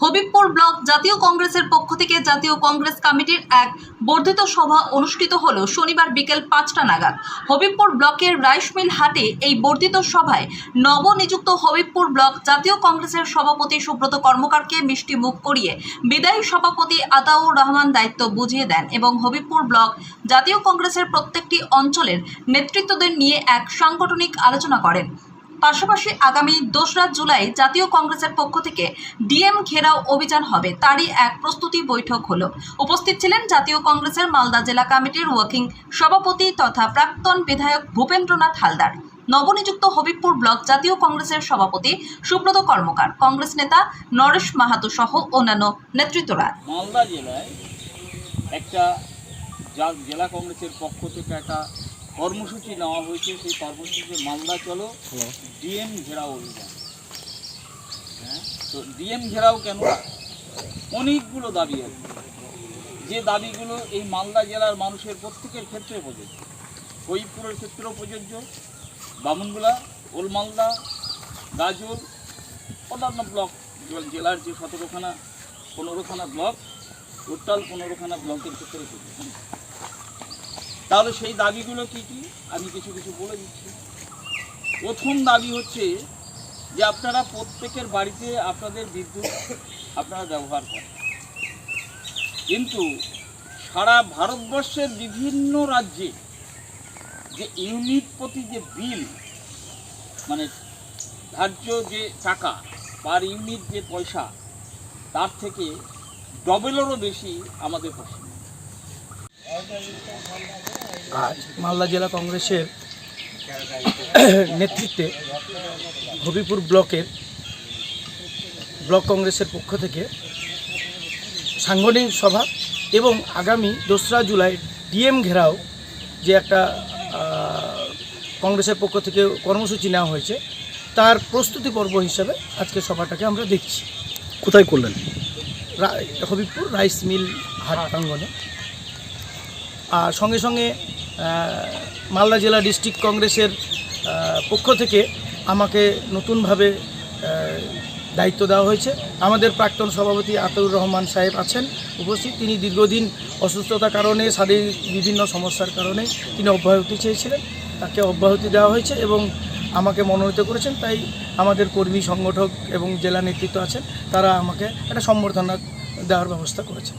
Habibpur block জাতীয় কংগ্রেসের পক্ষ থেকে জাতীয় কংগ্রেস কমিটির এক বর্ধিত সভা অনুষ্ঠিত হল শনিবার বিকেল পাঁচটা নাগাদ। হবিবপুর ব্লকের রাইস মিল হাটে এই বর্ধিত সভায় নবনিযুক্ত হবিবপুর ব্লক জাতীয় কংগ্রেসের সভাপতি সুব্রত কর্মকারকে মিষ্টি মুখ করিয়ে বিদায়ী সভাপতি আতাউর রহমান দায়িত্ব বুঝিয়ে দেন এবং হবিবপুর ব্লক জাতীয় কংগ্রেসের প্রত্যেকটি অঞ্চলের নেতৃত্বদের নিয়ে এক সাংগঠনিক আলোচনা করেন। পাশাপাশি আগামী দোসরা জুলাই জাতীয় কংগ্রেসের পক্ষ থেকে ডিএম ঘেরাও অভিযান হবে, তারই এক প্রস্তুতি বৈঠক হলো। উপস্থিত ছিলেন জাতীয় কংগ্রেসের মালদা জেলা কমিটির ওয়ার্কিং সভাপতি তথা প্রাক্তন বিধায়ক ভূপেন্দ্রনাথ হালদার। নবনিযুক্ত হবিবপুর ব্লক জাতীয় কংগ্রেসের সভাপতি সুব্রত কর্মকার, কংগ্রেস নেতা নরেশ মাহাতো সহ অন্যান্য নেতৃত্বরা। মালদা জেলায় একটা জেলা কংগ্রেসের পক্ষ থেকে একটা কর্মসূচি নেওয়া হয়েছে সেই কর্মসূচি মালদা চলো ডিএম ঘেরাও অভিযান। হ্যাঁ তো ডিএম ঘেরাও কেন? অনেকগুলো দাবি আছে। যে দাবিগুলো এই মালদা জেলার মানুষের প্রত্যেকের ক্ষেত্রে প্রযোজ্য। হরিপুরের ক্ষেত্রেও প্রযোজ্য। বামুনগুলা ওল মালদা গাজল অন্যান্য ব্লক জেলার যে সতেরোখানা পনেরোখানা ব্লক টোটাল পনেরোখানা ব্লকের ক্ষেত্রে প্রযোজ্য। তাহলে সেই দাবিগুলো কি কি? আমি কিছু কিছু বলে দিচ্ছি। প্রথম দাবি হচ্ছে যে আপনারা প্রত্যেকের বাড়িতে আপনাদের বিদ্যুৎ আপনারা ব্যবহার করেন। কিন্তু সারা ভারতবর্ষের বিভিন্ন রাজ্যে যে ইউনিট প্রতি যে বিল মানে ধার্য যে টাকা পার ইউনিট যে পয়সা, তার থেকে ডবলেরও বেশি আমাদের পশ্চিম আজ মালদা জেলা কংগ্রেসের নেতৃত্বে হবিপুর ব্লকের ব্লক কংগ্রেসের পক্ষ থেকে সাংগঠনিক সভা এবং আগামী দোসরা জুলাই ডিএম ঘেরাও যে একটা কংগ্রেসের পক্ষ থেকে কর্মসূচি নেওয়া হয়েছে তার প্রস্তুতি পর্ব হিসাবে আজকে সভাটাকে আমরা দেখছি। কোথায় করলেন? রা- হবিবপুর রাইস মিল হাট প্রাঙ্গণে। আর সঙ্গে সঙ্গে মালদা জেলা ডিস্ট্রিক্ট কংগ্রেসের পক্ষ থেকে আমাকে নতুনভাবে দায়িত্ব দেওয়া হয়েছে। আমাদের প্রাক্তন সভাপতি আতাউর রহমান সাহেব আছেন, উপস্থিত। তিনি দীর্ঘদিন অসুস্থতার কারণে, শারীরিক বিভিন্ন সমস্যার কারণে তিনি অব্যাহতি চেয়েছিলেন। তাকে অব্যাহতি দেওয়া হয়েছে এবং আমাকে মনোনীত করেছেন। তাই আমাদের কর্মী সংগঠক এবং জেলা নেতৃত্ব আছেন, তারা আমাকে একটা সম্বর্ধনা দেওয়ার ব্যবস্থা করেছেন।